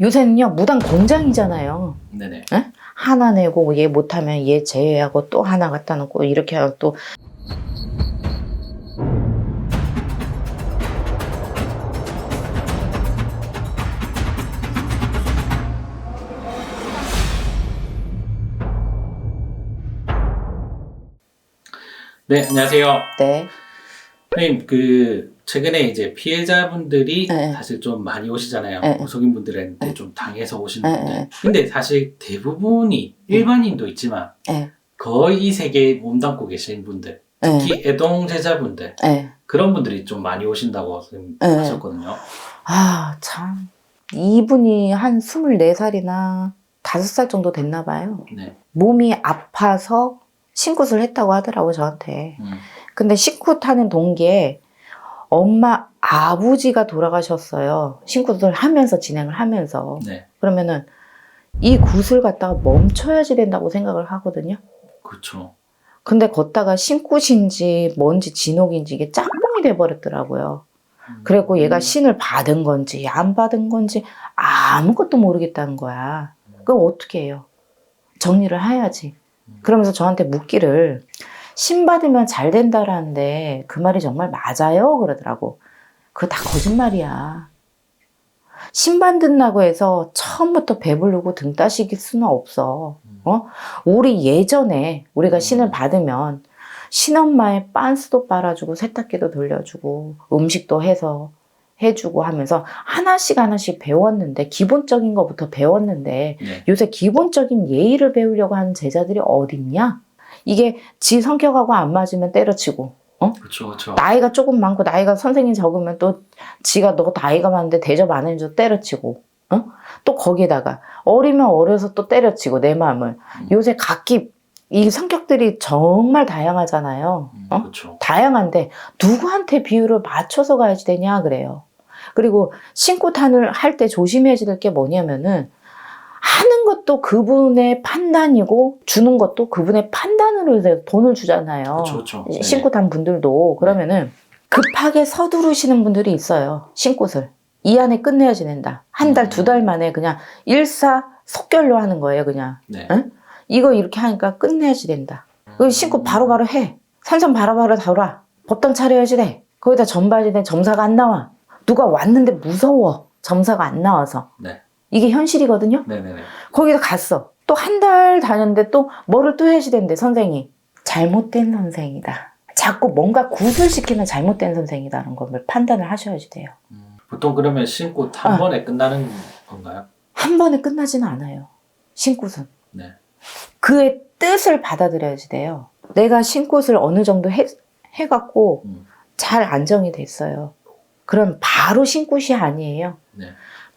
요새는요 무당 공장이잖아요. 네네. 하나 내고 얘 못하면 얘 제외하고 또 하나 갖다 놓고 이렇게 하고 또 네, 안녕하세요. 네. 선생님, 그, 최근에 이제 피해자분들이 네. 사실 좀 많이 오시잖아요. 네. 무속인분들한테 네. 좀 당해서 오시는 네, 분들. 네. 근데 사실 대부분이 일반인도 있지만 네. 거의 이 세계에 몸담고 계신 분들, 네. 특히 애동제자분들, 네. 그런 분들이 좀 많이 오신다고 네. 하셨거든요. 아, 참. 이분이 한 24살이나 5살 정도 됐나 봐요. 네. 몸이 아파서 신굿을 했다고 하더라고, 저한테. 음, 근데 신굿 하는 동기에 엄마, 아버지가 돌아가셨어요. 신굿을 하면서, 진행을 하면서. 네. 그러면은 이 굿을 갖다가 멈춰야지 된다고 생각을 하거든요. 그렇죠. 근데 걷다가 신굿인지 뭔지 진옥인지 이게 짬뽕이 돼버렸더라고요. 음. 그리고 얘가 신을 받은 건지 안 받은 건지 아무것도 모르겠다는 거야. 그럼 어떻게 해요? 정리를 해야지. 그러면서 저한테 묻기를 신 받으면 잘 된다라는데 그 말이 정말 맞아요? 그러더라고. 그거 다 거짓말이야. 신 받는다고 해서 처음부터 배부르고 등 따시길 수는 없어. 어? 우리 예전에 우리가 신을 받으면 신엄마의 빤스도 빨아주고 세탁기도 돌려주고 음식도 해서 해주고 하면서 하나씩 하나씩 배웠는데 기본적인 것부터 배웠는데 네. 요새 기본적인 예의를 배우려고 하는 제자들이 어딨냐? 이게 지 성격하고 안 맞으면 때려치고 그렇죠. 그렇죠. 나이가 조금 많고 나이가 선생님 적으면 또 지가 너 나이가 많은데 대접 안 해줘 때려치고 어? 또 거기에다가 어리면 어려서 또 때려치고 내 마음을 음. 요새 각기 이 성격들이 정말 다양하잖아요 음, 어? 그렇죠. 다양한데 누구한테 비율을 맞춰서 가야지 되냐 그래요 그리고 신고 탄을 할 때 조심해야 될 게 뭐냐면은 하는 것도 그분의 판단이고 주는 것도 그분의 판단으로 해서 돈을 주잖아요 그렇죠. 그렇죠. 네. 신고 탄 분들도 그러면은 급하게 서두르시는 분들이 있어요. 신꽃을 이 안에 끝내야 지낸다. 한 달, 두 달 만에 그냥 일사 속결로 하는 거예요, 그냥. 네. 응? 이거 이렇게 하니까 끝내야지 된다. 그 신고 바로바로 해. 산선 바로바로 다라. 법당 차려야지 돼. 거기다 점봐야지 돼. 점사가 안 나와. 누가 왔는데 무서워. 점사가 안 나와서. 네. 이게 현실이거든요. 네네네. 거기다 갔어. 또 한 달 다녔는데 또 뭐를 또 해야지 된대, 선생이. 잘못된 선생이다. 자꾸 뭔가 시키면 잘못된 선생이다라는 걸 판단을 하셔야지 돼요. 음, 보통 그러면 신고 한 아. 번에 끝나는 건가요? 한 번에 끝나지는 않아요. 신굿은. 네. 그의 뜻을 받아들여야지 돼요. 내가 신꽃을 어느 정도 해, 해갖고 음, 잘 안정이 됐어요. 그럼 바로 신꽃이 아니에요. 네.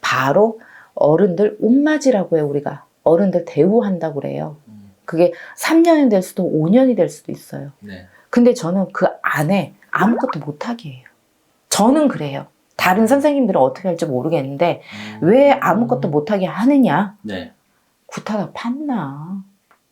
바로 어른들 옷맞이라고 해요, 우리가. 어른들 대우한다고 그래요. 음, 그게 3년이 될 수도 5년이 될 수도 있어요. 네. 근데 저는 그 안에 아무것도 못하게 해요. 저는 그래요. 다른 선생님들은 어떻게 할지 모르겠는데 음, 왜 아무것도 못하게 하느냐? 네. 구타가 판나.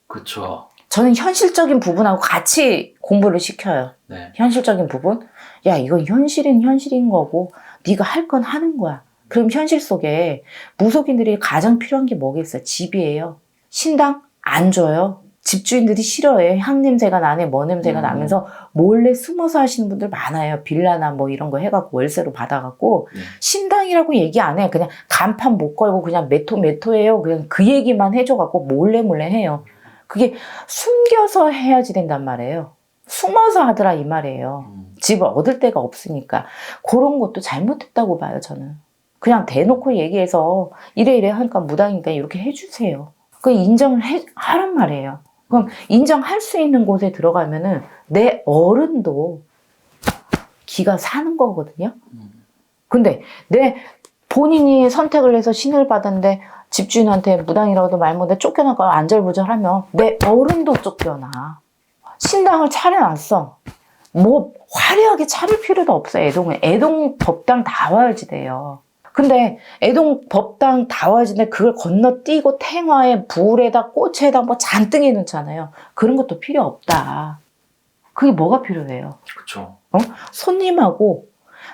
그렇죠. 저는 현실적인 부분하고 같이 공부를 시켜요. 네. 현실적인 부분? 야, 이건 현실은 현실인 거고 네가 할 건 하는 거야. 그럼 현실 속에 무속인들이 가장 필요한 게 뭐겠어요? 집이에요. 신당 안 줘요. 집주인들이 싫어해요. 향 냄새가 나네, 뭐 냄새가 음. 나면서 몰래 숨어서 하시는 분들 많아요. 빌라나 뭐 이런 거 해갖고 월세로 받아갖고 네. 신당이라고 얘기 안 해. 그냥 간판 못 걸고 그냥 메토 메토예요. 그냥 그 얘기만 해줘갖고 몰래 몰래 해요. 그게 숨겨서 해야지 된단 말이에요. 숨어서 하더라 이 말이에요. 음, 집을 얻을 데가 없으니까 그런 것도 잘못했다고 봐요 저는. 그냥 대놓고 얘기해서 이래 이래 하니까 무당이니까 이렇게 해주세요. 그 인정을 해, 하란 말이에요. 그럼 인정할 수 있는 곳에 들어가면은 내 어른도 기가 사는 거거든요. 음, 근데 내 본인이 선택을 해서 신을 받았는데 집주인한테 무당이라고도 말 못해 쫓겨나고 안절부절하면 내 어른도 쫓겨나. 신당을 차려놨어. 뭐 화려하게 차릴 필요도 없어 애동은. 애동 법당 다 와야지 돼요. 근데 애동 법당 다 와야지 돼. 그걸 건너뛰고 탱화에 불에다 꽃에다 뭐 잔뜩 해놓잖아요. 그런 것도 필요 없다. 그게 뭐가 필요해요? 그렇죠. 손님하고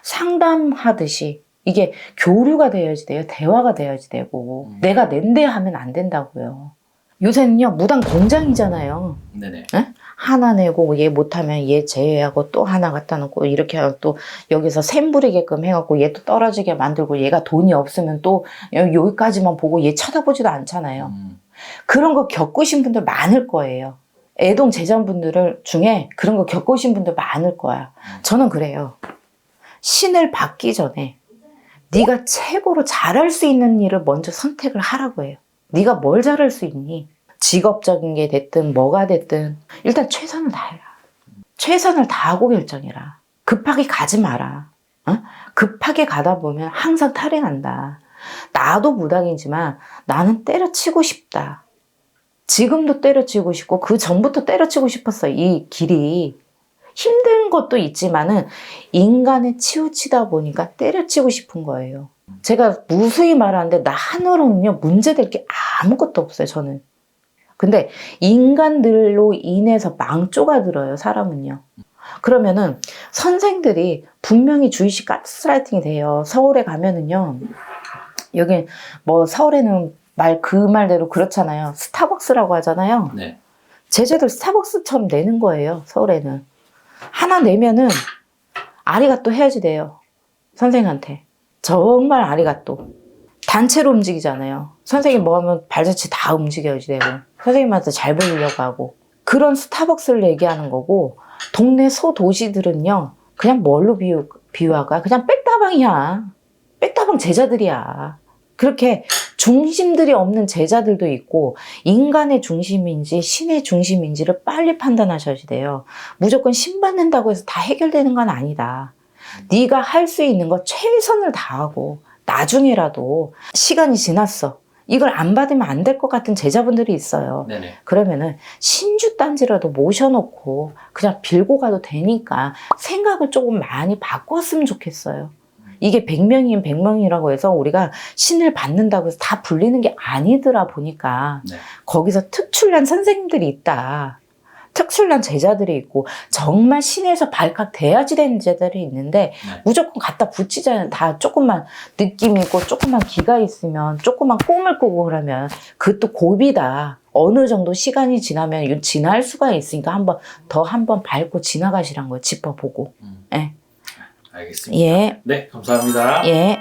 상담하듯이 이게 교류가 되어야지 돼요. 대화가 돼야지 되고. 음. 내가 낸데 하면 안 된다고요. 요새는요, 무당 공장이잖아요. 네네. 하나 내고 얘 못하면 얘 제외하고 또 하나 갖다 놓고 이렇게 하고 또 여기서 샘 부리게끔 해갖고 얘 또 떨어지게 만들고 얘가 돈이 없으면 또 여- 여기까지만 보고 얘 쳐다보지도 않잖아요. 음, 그런 거 겪으신 분들 많을 거예요. 애동 제자분들 중에 그런 거 겪으신 분들 많을 거야. 저는 그래요. 신을 받기 전에 네가 최고로 잘할 수 있는 일을 먼저 선택을 하라고 해요. 네가 뭘 잘할 수 있니? 직업적인 게 됐든 뭐가 됐든 일단 최선을 다해라. 최선을 다하고 결정해라. 급하게 가지 마라. 어? 급하게 가다 보면 항상 탈행한다. 나도 무당이지만 나는 때려치고 싶다. 지금도 때려치고 싶고 그 전부터 때려치고 싶었어. 이 길이 힘든 것도 있지만은 인간에 치우치다 보니까 때려치고 싶은 거예요. 제가 무수히 말하는데 나 하나로는요 문제될 게 아무것도 없어요. 저는. 근데 인간들로 인해서 망조가 들어요. 사람은요. 그러면은 선생들이 분명히 주의식 가스라이팅이 돼요. 서울에 가면은요. 여기 뭐 서울에는 말 그 말대로 그렇잖아요. 스타벅스라고 하잖아요. 네. 제자들 스타벅스처럼 내는 거예요. 서울에는 하나 내면은 아리가또 해야지 돼요. 선생한테 정말 아리가또 단체로 움직이잖아요. 선생님 뭐 하면 발자취 다 움직여야지 되고 선생님한테 잘 보이려고 하고 그런 스타벅스를 얘기하는 거고 동네 소도시들은요 그냥 뭘로 비유, 비유할까? 그냥 백다방이야. 백다방 제자들이야. 그렇게 중심들이 없는 제자들도 있고 인간의 중심인지 신의 중심인지를 빨리 판단하셔야 돼요. 무조건 신 받는다고 해서 다 해결되는 건 아니다. 네가 할 수 있는 거 최선을 다하고 나중에라도 시간이 지났어. 이걸 안 받으면 안 될 것 같은 제자분들이 있어요. 네네. 그러면은 신주 딴지라도 모셔놓고 그냥 빌고 가도 되니까 생각을 조금 많이 바꿨으면 좋겠어요. 이게 100명이면 100명이라고 해서 우리가 신을 받는다고 해서 다 불리는 게 아니더라 보니까 네. 거기서 특출난 선생님들이 있다. 특출난 제자들이 있고 정말 신에서 발칵 돼야지 되는 제자들이 있는데 네. 무조건 갖다 붙이잖아요. 다 조금만 느낌 있고 조금만 기가 있으면 조금만 꿈을 꾸고 그러면 그것도 고비다. 어느 정도 시간이 지나면 이 지날 수가 있으니까 한번 더 한번 밟고 지나가시란 거예요. 짚어보고. 음, 예. 알겠습니다. 예. 네, 감사합니다. 예.